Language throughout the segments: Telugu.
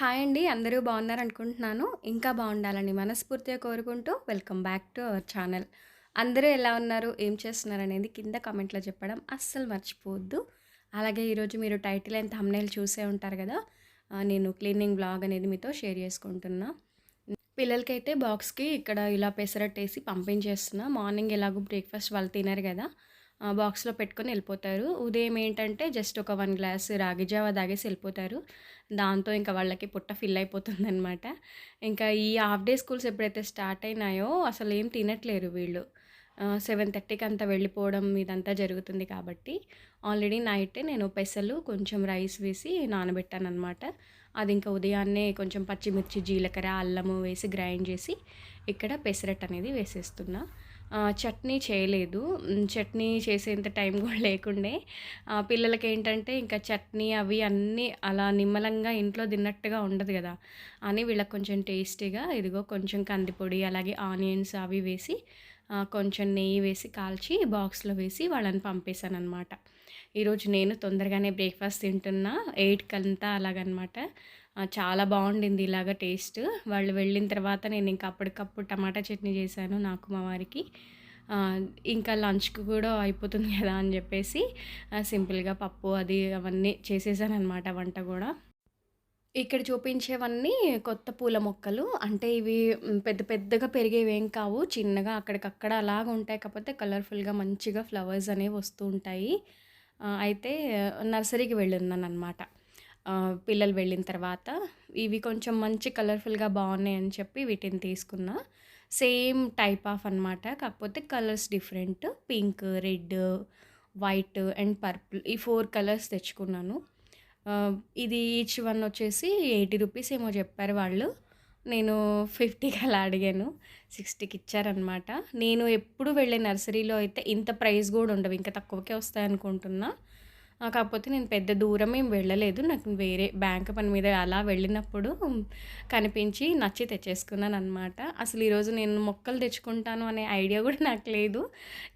హాయ్ అండి. అందరూ బాగున్నారనుకుంటున్నాను. ఇంకా బాగుండాలని మనస్ఫూర్తిగా కోరుకుంటూ welcome back to our channel. అందరూ ఎలా ఉన్నారు? ఏం చేస్తున్నారు అనేది కింద కామెంట్‌లో చెప్పడం అస్సలు మర్చిపోవద్దు. అలాగే ఈరోజు మీరు టైటిల్ అండ్ థంబ్‌నెయిల్ చూసే ఉంటారు కదా నేను క్లీనింగ్ బ్లాగ్ అనేది మీతో షేర్ చేసుకుంటున్నా. పిల్లలకైతే బాక్స్‌కి ఇక్కడ ఇలా పెసరట్టేసి పంపించేస్తున్నా. మార్నింగ్ ఎలాగో బ్రేక్‌ఫాస్ట్ వాళ్ళు తినరు కదా బాక్స్‌లో పెట్టుకొని వెళ్ళిపోతారు ఉదయం ఏంటంటే జస్ట్ ఒక వన్ గ్లాస్ రాగి జావ తాగేసి వెళ్ళిపోతారు దాంతో ఇంకా వాళ్ళకి పుట్ట ఫిల్ అయిపోతుందనమాట. ఇంకా ఈ హాఫ్ డే స్కూల్స్ ఎప్పుడైతే స్టార్ట్ అయినాయో అసలు ఏం తినట్లేరు వీళ్ళు. సెవెన్ థర్టీకి అంతా వెళ్ళిపోవడం ఇదంతా జరుగుతుంది కాబట్టి ఆల్రెడీ నైటే నేను పెసలు, కొంచెం రైస్ వేసి నానబెట్టాననమాట. అది ఇంకా ఉదయాన్నే కొంచెం పచ్చిమిర్చి, జీలకర్ర, అల్లము వేసి గ్రైండ్ చేసి ఇక్కడ పెసరట్ అనేది వేసేస్తున్నా. చట్నీ చేయలేదు. చట్నీ చేసేంత టైం కూడా లేకుండే. పిల్లలకి ఏంటంటే ఇంకా చట్నీ అవి అన్నీ అలా నిమ్మలంగా ఇంట్లో తిన్నట్టుగా ఉండదు కదా అని వీళ్ళకి కొంచెం టేస్టీగా ఇదిగో కొంచెం కందిపొడి, అలాగే ఆనియన్స్ అవి వేసి కొంచెం నెయ్యి వేసి కాల్చి బాక్స్‌లో వేసి వాళ్ళని పంపేసాననమాట. ఈరోజు నేను తొందరగానే బ్రేక్‌ఫాస్ట్ తింటున్నా. 8కంతా అలాగనమాట. చాలా బాగుండింది ఇలాగ టేస్ట్. వాళ్ళు వెళ్ళిన తర్వాత నేను ఇంకా అప్పటికప్పుడు టమాటా చట్నీ చేశాను నాకు, మా వారికి. ఇంకా లంచ్‌కి కూడా అయిపోతుంది కదా అని చెప్పేసి సింపుల్‌గా పప్పు అది అవన్నీ చేసేసాను అనమాట వంట కూడా ఇక్కడ చూపించేవన్నీ కొత్త పూల మొక్కలు. అంటే ఇవి పెద్ద పెద్దగా పెరిగేవేం కావు. చిన్నగా అక్కడికక్కడ అలాగ ఉంటాయి. కాకపోతే కలర్‌ఫుల్‌గా మంచిగా ఫ్లవర్స్ అనేవి వస్తూ ఉంటాయి. అయితే నర్సరీకి వెళ్ళున్నాను అనమాట పిల్లలు వెళ్ళిన తర్వాత ఇవి కొంచెం మంచి కలర్‌ఫుల్‌గా బావున్నాయని చెప్పి వీటిని తీసుకున్నా. సేమ్ టైప్ ఆఫ్ అనమాట. కాకపోతే colours different. Pink, red, white and purple ఈ ఫోర్ కలర్స్ తెచ్చుకున్నాను. ఇది ఈచ్ వన్ వచ్చేసి 80 రూపీస్ ఏమో చెప్పారు వాళ్ళు. నేను 50కి అలా అడిగాను. 60కి ఇచ్చారనమాట. నేను ఎప్పుడు వెళ్ళే నర్సరీలో అయితే ఇంత ప్రైస్ కూడా ఉండవు. ఇంకా తక్కువకే వస్తాయనుకుంటున్నా. కాకపోతే నేను పెద్ద దూరం ఏం వెళ్ళలేదు. నాకు వేరే బ్యాంక్ పని మీద అలా వెళ్ళినప్పుడు కనిపించి నచ్చి తెచ్చేసుకున్నాను అనమాట అసలు ఈరోజు నేను మొక్కలు తెచ్చుకుంటాను అనే ఐడియా కూడా నాకు లేదు.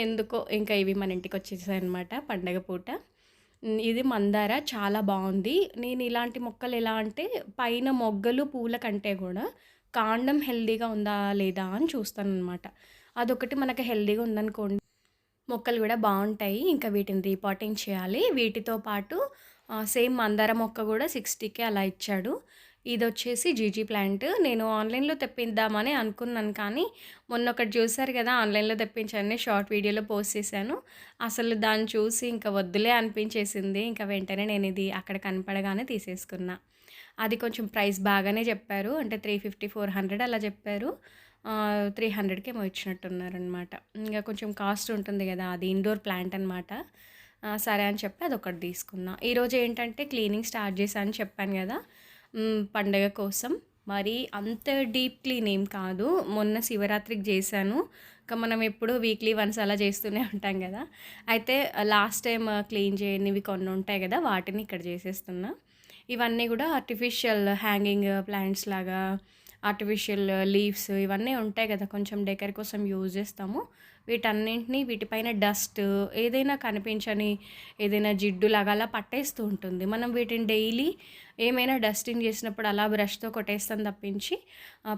ఎందుకో ఇంకా ఇవి మన ఇంటికొచ్చేసాయనమాట పండగ పూట. ఇది మందార చాలా బాగుంది నేను ఇలాంటి మొక్కలు ఎలా అంటే పైన మొగ్గలు, పూల కంటే కూడా కాండం హెల్దీగా ఉందా? లేదా? అని చూస్తాను అనమాట అదొకటి మనకు హెల్దీగా ఉందనుకోండి మొక్కలు కూడా బాగుంటాయి ఇంకా వీటిని రీపాటింగ్ చేయాలి. వీటితో పాటు సేమ్ మందార మొక్క కూడా సిక్స్టీకే అలా ఇచ్చాడు. ఇది వచ్చేసి జీజీ ప్లాంట్. నేను ఆన్‌లైన్‌లో తెప్పిద్దామని అనుకున్నాను కానీ మొన్న ఒకటి చూసారు కదా ఆన్‌లైన్‌లో తెప్పించానని షార్ట్ వీడియోలో పోస్ట్ చేశాను. అసలు దాన్ని చూసి ఇంకా వద్దులే అనిపించేసింది. ఇంకా వెంటనే నేను ఇది అక్కడ కనపడగానే తీసేసుకున్నా. అది కొంచెం ప్రైస్ బాగానే చెప్పారు. అంటే 350, 400 అలా చెప్పారు. త్రీ హండ్రెడ్కి ఏమో ఇచ్చినట్టున్నారనమాట. ఇంకా కొంచెం కాస్ట్ ఉంటుంది కదా అది ఇండోర్ ప్లాంట్ అనమాట. సరే అని చెప్పి అదొకటి తీసుకున్నా. ఈరోజు ఏంటంటే క్లీనింగ్ స్టార్ట్ చేశాను చెప్పాను కదా పండగ కోసం. మరి అంత డీప్ క్లీన్ ఏం కాదు. మొన్న శివరాత్రికి చేశాను. ఇంకా మనం ఎప్పుడు వీక్లీ వన్స్ అలా చేస్తూనే ఉంటాం కదా అయితే లాస్ట్ టైం క్లీన్ చేయనివి కొన్ని ఉంటాయి కదా వాటిని ఇక్కడ చేసేస్తున్నా. ఇవన్నీ కూడా ఆర్టిఫిషియల్ హ్యాంగింగ్ ప్లాంట్స్ లాగా ఆర్టిఫిషియల్ లీవ్స్ ఇవన్నీ ఉంటాయి కదా కొంచెం డెకర్ కోసం యూజ్ చేస్తాము. వీటన్నింటినీ వీటిపైన డస్ట్ ఏదైనా కనిపించని ఏదైనా జిడ్డు లాగా అలా పట్టేస్తూ ఉంటుంది. మనం వీటిని డైలీ ఏమైనా డస్టింగ్ చేసినప్పుడు అలా బ్రష్‌తో కొట్టేస్తాను తప్పించి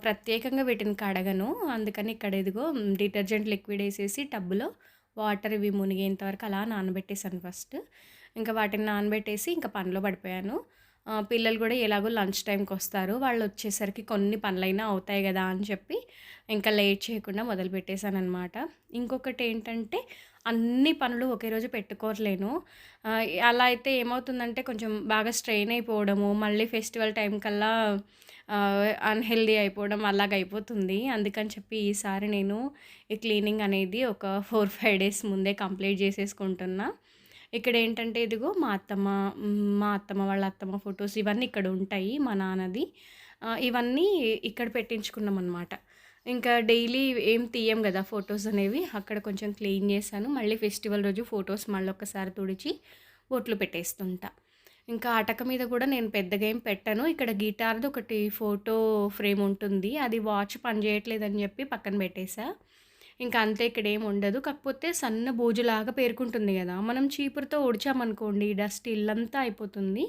ప్రత్యేకంగా వీటిని కడగను. అందుకని ఇక్కడ ఇదిగో డిటర్జెంట్ లిక్విడ్ వేసేసి టబ్‌లో వాటర్ ఇవి మునిగేంత వరకు అలా నానబెట్టేసాను ఫస్ట్. ఇంకా వాటిని నానబెట్టేసి ఇంకా పనిలో పడిపోయాను. పిల్లలు కూడా ఎలాగో లంచ్ టైంకి వస్తారు వాళ్ళు వచ్చేసరికి కొన్ని పనులైనా అవుతాయి కదా అని చెప్పి ఇంకా లేట్ చేయకుండా మొదలుపెట్టేశానన్నమాట ఇంకొకటి ఏంటంటే అన్ని పనులు ఒకే రోజు పెట్టుకోలేను. అలా అయితే ఏమవుతుందంటే కొంచెం బాగా స్ట్రెయిన్ అయిపోవడము, మళ్ళీ ఫెస్టివల్ టైం కల్లా అన్హెల్దీ అయిపోవడం అయిపోవడం అలాగయిపోతుంది. అందుకని చెప్పి ఈసారి నేను ఈ క్లీనింగ్ అనేది ఒక 4, 5 డేస్ ముందే కంప్లీట్ చేసేసుకుంటున్నా. ఇక్కడ ఏంటంటే ఇదిగో మా అత్తమ్మ మా అత్తమ్మ వాళ్ళ అత్తమ్మ ఫొటోస్ ఇవన్నీ ఇక్కడ ఉంటాయి. మా నాన్నది. ఇవన్నీ ఇక్కడ పెట్టించుకున్నాం అనమాట ఇంకా డైలీ ఏం తీయం కదా ఫొటోస్ అనేవి. అక్కడ కొంచెం క్లీన్ చేశాను. మళ్ళీ ఫెస్టివల్ రోజు ఫొటోస్ మళ్ళీ ఒకసారి తుడిచి బొట్లు పెట్టేస్తుంటా. ఇంకా అటక మీద కూడా నేను పెద్దగా ఏం పెట్టాను ఇక్కడ గిటార్‌ది ఒకటి ఫోటో ఫ్రేమ్ ఉంటుంది. అది వాచ్ పనిచేయట్లేదని చెప్పి పక్కన పెట్టేశా ఇంకా అంతే ఇక్కడ ఏం ఉండదు. కాకపోతే సన్న బూజులాగా పేరుకుంటుంది కదా మనం చీపురుతో ఉడిచామనుకోండి డస్ట్ ఇల్లంతా అయిపోతుంది.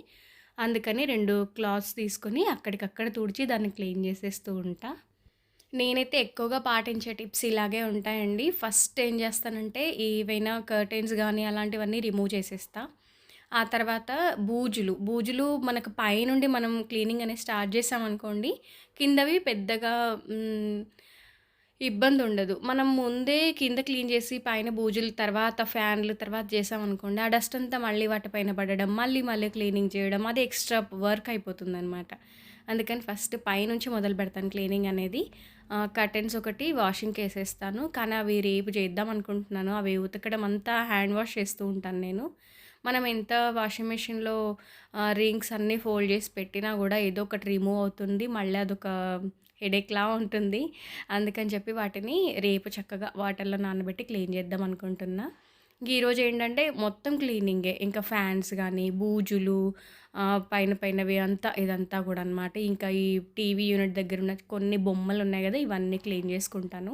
అందుకని రెండు క్లాత్స్ తీసుకొని అక్కడికక్కడ తుడిచి దాన్ని క్లీన్ చేసేస్తూ ఉంటా. నేనైతే ఎక్కువగా పాటించే టిప్స్ ఇలాగే ఉంటాయండి. ఫస్ట్ ఏం చేస్తానంటే ఏవైనా కర్టెన్స్ కానీ అలాంటివన్నీ రిమూవ్ చేసేస్తా. ఆ తర్వాత బూజులు, బూజులు మనకు పైనుండి మనం క్లీనింగ్ అనేది స్టార్ట్ చేసామనుకోండి కిందవి పెద్దగా ఇబ్బంది ఉండదు మనం ముందే కింద క్లీన్ చేసి పైన బూజులు తర్వాత ఫ్యాన్లు తర్వాత చేసామనుకోండి ఆ డస్ట్ అంతా మళ్ళీ వాటి పైన పడడం, మళ్ళీ మళ్ళీ క్లీనింగ్ చేయడం అది ఎక్స్‌ట్రా వర్క్ అయిపోతుందనమాట. అందుకని ఫస్ట్ పైనుంచి మొదలు పెడతాను క్లీనింగ్ అనేది. కర్టెన్స్ ఒకటి వాషింగ్‌కేసేస్తాను. కానీ అవి రేపు చేద్దాం అనుకుంటున్నాను. అవి ఉతకడం అంతా హ్యాండ్ వాష్ చేస్తూ ఉంటాను నేను. మనం ఎంత వాషింగ్ మెషిన్‌లో రింగ్స్ అన్నీ ఫోల్డ్ చేసి పెట్టినా కూడా ఏదో ఒకటి రిమూవ్ అవుతుంది. మళ్ళీ అదొక హెడేక్‌లా ఉంటుంది. అందుకని చెప్పి వాటిని రేపు చక్కగా వాటర్‌లో నానబెట్టి క్లీన్ చేద్దాం అనుకుంటున్నా. ఇంక ఈరోజు ఏంటంటే మొత్తం క్లీనింగే. ఇంకా ఫ్యాన్స్ కానీ బూజులు పైన పైనవి అంతా ఇదంతా కూడా అనమాట. ఇంకా ఈ టీవీ యూనిట్ దగ్గర ఉన్న కొన్ని బొమ్మలు ఉన్నాయి కదా ఇవన్నీ క్లీన్ చేసుకుంటాను.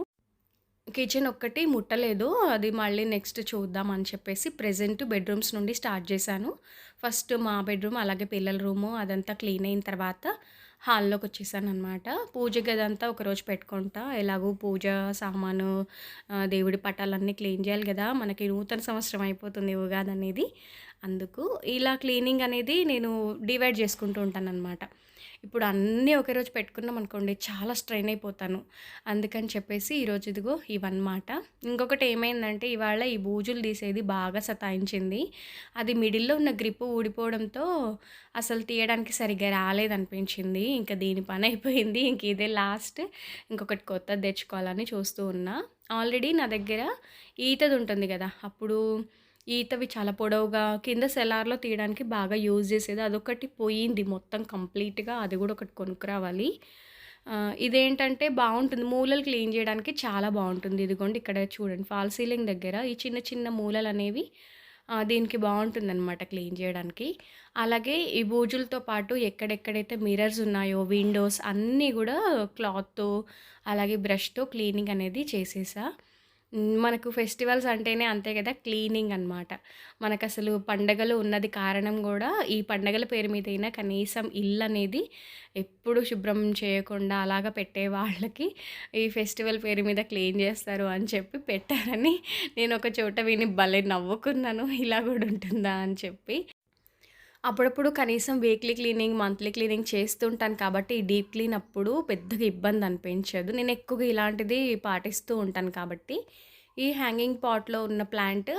కిచెన్ ఒక్కటి ముట్టలేదు. అది మళ్ళీ నెక్స్ట్ చూద్దాం అని చెప్పేసి ప్రజెంట్ బెడ్‌రూమ్స్ నుండి స్టార్ట్ చేశాను. ఫస్ట్ మా బెడ్‌రూమ్ అలాగే పిల్లల రూము అదంతా క్లీన్ అయిన తర్వాత హాల్లోకి వచ్చేసాననమాట పూజ గదంతా ఒకరోజు పెట్టుకుంటా. ఎలాగో పూజ సామాను దేవుడి పటాలన్నీ క్లీన్ చేయాలి కదా మనకి నూతన సంవత్సరం అయిపోతుంది ఉగాది అనేది అందుకు ఇలా క్లీనింగ్ అనేది నేను డివైడ్ చేసుకుంటూ ఉంటాను అనమాట ఇప్పుడు అన్నీ ఒకే రోజు పెట్టుకున్నాం అనుకోండి చాలా స్ట్రెయిన్ అయిపోతాను. అందుకని చెప్పేసి ఈరోజు ఇదిగో ఇవన్నమాట. ఇంకొకటి ఏమైందంటే ఇవాళ ఈ బూజులు తీసేది బాగా సతాయించింది. అది మిడిల్‌లో ఉన్న గ్రిప్ ఊడిపోవడంతో అసలు తీయడానికి సరిగ్గా రాలేదనిపించింది. ఇంక దీని పని అయిపోయింది. ఇంక ఇదే లాస్ట్. ఇంకొకటి కొత్తది తెచ్చుకోవాలని చూస్తూ ఉన్నా. ఆల్రెడీ నా దగ్గర ఈతది ఉంటుంది కదా అప్పుడు ఈతవి చాలా పొడవుగా కింద సెలార్‌లో తీయడానికి బాగా యూజ్ చేసేది. అదొకటి పోయింది మొత్తం కంప్లీట్‌గా. అది కూడా ఒకటి కొనుక్కురావాలి. ఇదేంటంటే బాగుంటుంది మూలలు క్లీన్ చేయడానికి చాలా బాగుంటుంది ఇదిగోండి ఇక్కడ చూడండి ఫాల్ సీలింగ్ దగ్గర ఈ చిన్న చిన్న మూలలు అనేవి దీనికి బాగుంటుంది అనమాట క్లీన్ చేయడానికి. అలాగే ఈ బూజులతో పాటు ఎక్కడెక్కడైతే మిర్రర్స్ ఉన్నాయో, విండోస్ అన్నీ కూడా క్లాత్‌తో అలాగే బ్రష్‌తో క్లీనింగ్ అనేది చేసేసా. మనకు ఫెస్టివల్స్ అంటేనే అంతే కదా క్లీనింగ్ అనమాట. అసలు పండగలు ఉన్నది కారణం కూడా ఈ పండగల పేరు మీద అయినా కనీసం ఇల్లు అనేది ఎప్పుడు శుభ్రం చేయకుండా అలాగా పెట్టే వాళ్ళకి ఈ ఫెస్టివల్ పేరు మీద క్లీన్ చేస్తారు అని చెప్పి పెట్టారని నేను ఒక చోట విని భలే నవ్వుకున్నాను. ఇలా కూడా ఉంటుందా అని చెప్పి. అప్పుడప్పుడు కనీసం వీక్లీ క్లీనింగ్, మంత్లీ క్లీనింగ్ చేస్తుంటాను కాబట్టి ఈ డీప్ క్లీన్ అప్పుడు పెద్దగా ఇబ్బంది అనిపించదు. నేను ఎక్కువగా ఇలాంటిది పాటిస్తూ ఉంటాను కాబట్టి, ఈ హ్యాంగింగ్ పాట్‌లో ఉన్న ప్లాంట్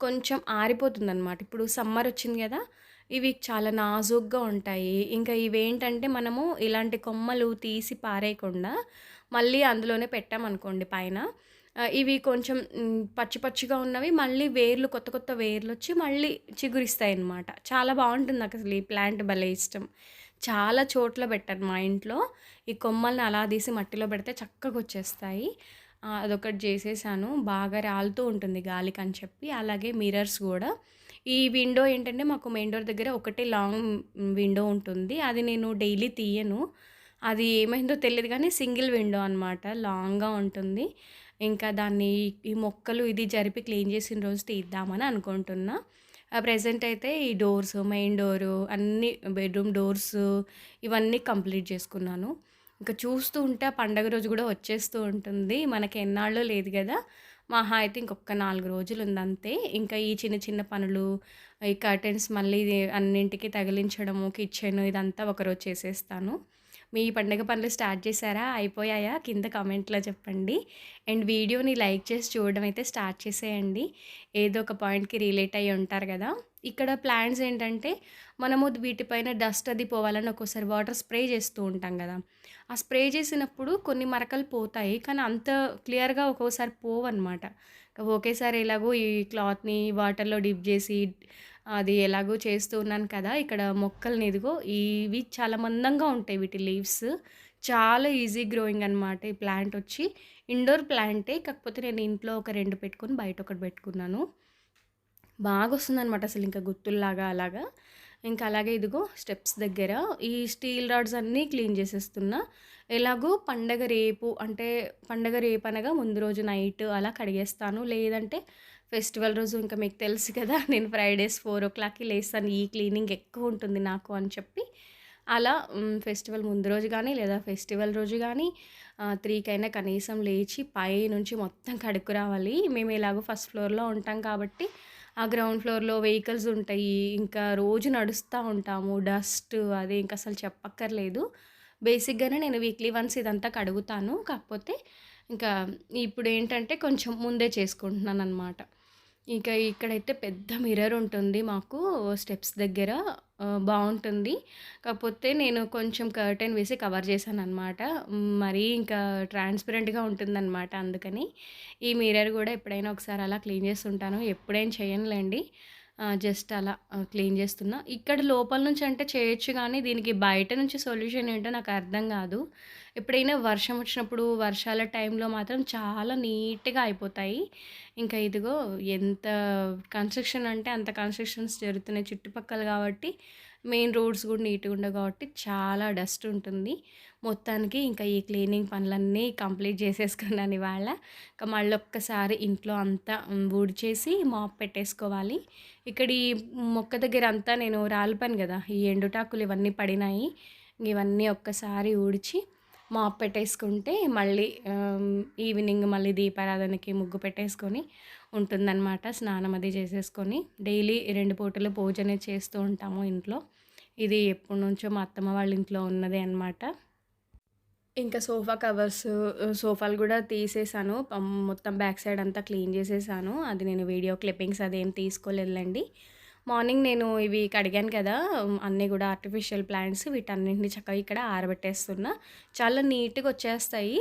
కొంచెం ఆరిపోతుందనమాట. ఇప్పుడు సమ్మర్ వచ్చింది కదా ఇవి చాలా నాజూగ్గా ఉంటాయి. ఇంకా ఇవేంటంటే మనము ఇలాంటి కొమ్మలు తీసి పారేయకుండా మళ్ళీ అందులోనే పెట్టామనుకోండి పైన ఇవి కొంచెం పచ్చి పచ్చిగా ఉన్నవి మళ్ళీ వేర్లు కొత్త కొత్త వేర్లు వచ్చి మళ్ళీ చిగురిస్తాయి అన్నమాట చాలా బాగుంటుంది అసలు ఈ ప్లాంట్ భలే ఇష్టం. చాలా చోట్ల పెట్టాను మా ఇంట్లో. ఈ కొమ్మల్ని అలా తీసి మట్టిలో పెడితే చక్కగా వచ్చేస్తాయి అదొకటి చేసేసాను. బాగా రాలుతూ ఉంటుంది గాలికని చెప్పి. అలాగే మిర్రర్స్ కూడా ఈ విండో ఏంటంటే మాకు మెయిన్ డోర్ దగ్గర ఒకటే లాంగ్ విండో ఉంటుంది. అది నేను డైలీ తీయను. అది ఏమైందో తెలియదు కానీ సింగిల్ విండో అనమాట. లాంగ్‌గా ఉంటుంది. ఇంకా దాన్ని ఈ మొక్కలు ఇది జరిపి క్లీన్ చేసిన రోజు తీద్దామని అనుకుంటున్నా. ప్రజెంట్ అయితే ఈ డోర్స్, మెయిన్ డోరు అన్నీ బెడ్‌రూమ్ డోర్స్ ఇవన్నీ కంప్లీట్ చేసుకున్నాను. ఇంకా చూస్తూ ఉంటే ఆ పండగ రోజు కూడా వచ్చేస్తూ ఉంటుంది. మనకి ఎన్నాళ్ళు లేదు కదా మహా అయితే ఇంకొక నాలుగు రోజులు ఉందంతే ఇంకా ఈ చిన్న చిన్న పనులు, ఈ కర్టెన్స్ మళ్ళీ అన్నింటికి తగిలించడము, కిచెన్ ఇదంతా ఒకరోజు చేసేస్తాను. మీ పండగ పనులు స్టార్ట్ చేశారా? అయిపోయాయా? కింద కామెంట్‌లో చెప్పండి. అండ్ వీడియోని లైక్ చేసి చూడడం అయితే స్టార్ట్ చేసేయండి. ఏదో ఒక పాయింట్‌కి రిలేట్ అయ్యి ఉంటారు కదా ఇక్కడ ప్లాంట్స్ ఏంటంటే మనము వీటిపైన డస్ట్ అది పోవాలని ఒక్కోసారి వాటర్ స్ప్రే చేస్తూ ఉంటాం కదా ఆ స్ప్రే చేసినప్పుడు కొన్ని మరకలు పోతాయి. కానీ అంత క్లియర్‌గా ఒక్కోసారి పోవన్నమాట. ఒకేసారి ఎలాగో ఈ క్లాత్‌ని వాటర్‌లో డిప్ చేసి అది ఎలాగో చేస్తూ ఉన్నాను కదా! ఇక్కడ మొక్కల్ని ఇదిగో ఇవి చాలా మందంగా ఉంటాయి వీటి లీవ్స్. చాలా ఈజీ గ్రోయింగ్ అనమాట ఈ ప్లాంట్ వచ్చి. ఇండోర్ ప్లాంటే కాకపోతే నేను ఇంట్లో ఒక రెండు పెట్టుకొని బయట ఒకటి పెట్టుకున్నాను. బాగా వస్తుందనమాట అసలు ఇంకా గుత్తుల్లాగా అలాగా. ఇంకా అలాగే ఇదిగో స్టెప్స్ దగ్గర ఈ స్టీల్ రాడ్స్ అన్నీ క్లీన్ చేసేస్తున్నా. ఎలాగో పండగ రేపు అంటే పండగ రేపు అనగా ముందు రోజు నైట్ అలా కడిగేస్తాను. లేదంటే ఫెస్టివల్ రోజు ఇంకా మీకు తెలుసు కదా నేను ఫ్రైడేస్ ఫోర్ ఓ క్లాక్కి లేస్తాను. ఈ క్లీనింగ్ ఎక్కువ ఉంటుంది నాకు అని చెప్పి అలా ఫెస్టివల్ ముందు రోజు కానీ లేదా ఫెస్టివల్ రోజు కానీ త్రీకైనా కనీసం లేచి పై నుంచి మొత్తం కడుక్కు రావాలి. మేము ఎలాగో ఫస్ట్ ఫ్లోర్లో ఉంటాం కాబట్టి ఆ గ్రౌండ్ ఫ్లోర్లో వెహికల్స్ ఉంటాయి. ఇంకా రోజు నడుస్తూ ఉంటాము. డస్ట్ అదే ఇంకా అసలు చెప్పక్కర్లేదు. బేసిక్గానే నేను వీక్లీ వన్స్ ఇదంతా కడుగుతాను. కాకపోతే ఇంకా ఇప్పుడు ఏంటంటే కొంచెం ముందే చేసుకుంటున్నాను అనమాట ఇంకా ఇక్కడైతే పెద్ద మిర్రర్ ఉంటుంది మాకు స్టెప్స్ దగ్గర బాగుంటుంది. కాకపోతే నేను కొంచెం కర్టెన్ వేసి కవర్ చేశాను అనమాట మరీ ఇంకా ట్రాన్స్పరెంట్గా ఉంటుందన్నమాట అందుకని. ఈ మిర్రర్ కూడా ఎప్పుడైనా ఒకసారి అలా క్లీన్ చేస్తుంటాను ఎప్పుడైనా చేయనులేండి. జస్ట్ అలా క్లీన్ చేస్తున్నా. ఇక్కడ లోపల నుంచి అంటే చేయొచ్చు కానీ దీనికి బయట నుంచి సొల్యూషన్ ఏంటో నాకు అర్థం కాదు. ఎప్పుడైనా వర్షం వచ్చినప్పుడు వర్షాల టైంలో మాత్రం చాలా నీట్గా అయిపోతాయి. ఇంకా ఇదిగో ఎంత కన్స్ట్రక్షన్ అంటే అంత కన్స్ట్రక్షన్స్ జరుగుతున్నాయి చుట్టుపక్కల కాబట్టి మెయిన్ రోడ్స్ కూడా నీట్గా ఉండవు కాబట్టి చాలా డస్ట్ ఉంటుంది. మొత్తానికి ఇంకా ఈ క్లీనింగ్ పనులన్నీ కంప్లీట్ చేసేసుకున్నాను ఇవాళ. ఇంకా మళ్ళీ ఒక్కసారి ఇంట్లో అంతా ఊడ్చేసి మాప్ పెట్టేసుకోవాలి. ఇక్కడ ఈ మొక్క దగ్గర అంతా నేను రాలిపాను కదా ఈ ఎండుటాకులు ఇవన్నీ పడినాయి. ఇవన్నీ ఒక్కసారి ఊడ్చి మాప్ పెట్టేసుకుంటే మళ్ళీ ఈవినింగ్ మళ్ళీ దీపారాధనకి ముగ్గు పెట్టేసుకొని ఉంటుందన్నమాట. స్నానం అది చేసేసుకొని డైలీ రెండు పూటలు పూజనే చేస్తూ ఉంటాము ఇంట్లో. ఇది ఎప్పటి నుంచో మా అత్తమ్మ వాళ్ళ ఇంట్లో ఉన్నదే అన్నమాట. ఇంకా సోఫా కవర్స్ సోఫాలు కూడా తీసేసాను. మొత్తం బ్యాక్ సైడ్ అంతా క్లీన్ చేసేసాను. అది నేను వీడియో క్లిప్పింగ్స్ అదేం తీసుకోలేదులేండి. మార్నింగ్ నేను ఇవి కడిగాను కదా అన్నీ కూడా ఆర్టిఫిషియల్ ప్లాంట్స్ వీటన్నింటిని చక్కగా ఇక్కడ ఆరబెట్టేస్తున్నా. చాలా నీట్గా వచ్చేస్తాయి.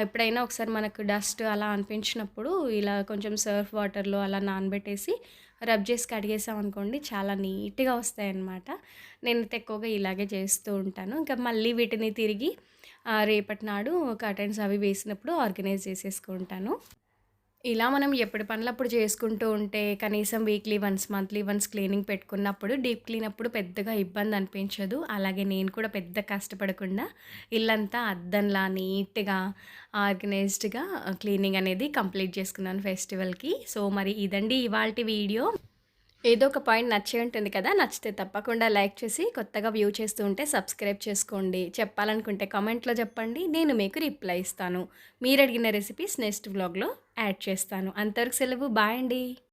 ఎప్పుడైనా ఒకసారి మనకు డస్ట్ అలా అనిపించినప్పుడు ఇలా కొంచెం సర్ఫ్ వాటర్లో అలా నానబెట్టేసి రబ్ చేసి కడిగేసాం అనుకోండి చాలా నీట్గా వస్తాయన్నమాట. నేనైతే ఎక్కువగా ఇలాగే చేస్తూ ఉంటాను. ఇంకా మళ్ళీ వీటిని తిరిగి రేపటి నాడు కర్టెన్స్ అవి వేసినప్పుడు ఆర్గనైజ్ చేసేసుకుంటాను. ఇలా మనం ఎప్పుడు పనులప్పుడు చేసుకుంటూ ఉంటే కనీసం weekly once monthly once cleaning పెట్టుకున్నప్పుడు డీప్ క్లీన్ అప్పుడు పెద్దగా ఇబ్బంది అనిపించదు. అలాగే నేను కూడా పెద్ద కష్టపడకుండా ఇల్లంతా అద్దంలా నీట్గా ఆర్గనైజ్డ్గా క్లీనింగ్ అనేది కంప్లీట్ చేసుకున్నాను ఫెస్టివల్కి సో మరి ఇదండి ఇవాళ వీడియో. ఏదో ఒక పాయింట్ నచ్చే ఉంటుంది కదా నచ్చితే తప్పకుండా లైక్ చేసి కొత్తగా వ్యూ చేస్తూ ఉంటే సబ్స్క్రైబ్ చేసుకోండి. చెప్పాలనుకుంటే కామెంట్లో చెప్పండి నేను మీకు రిప్లై ఇస్తాను. మీరు అడిగిన రెసిపీస్ నెక్స్ట్ వ్లాగ్లో యాడ్ చేస్తాను. అంతవరకు సెలవు బాయ్ అండి.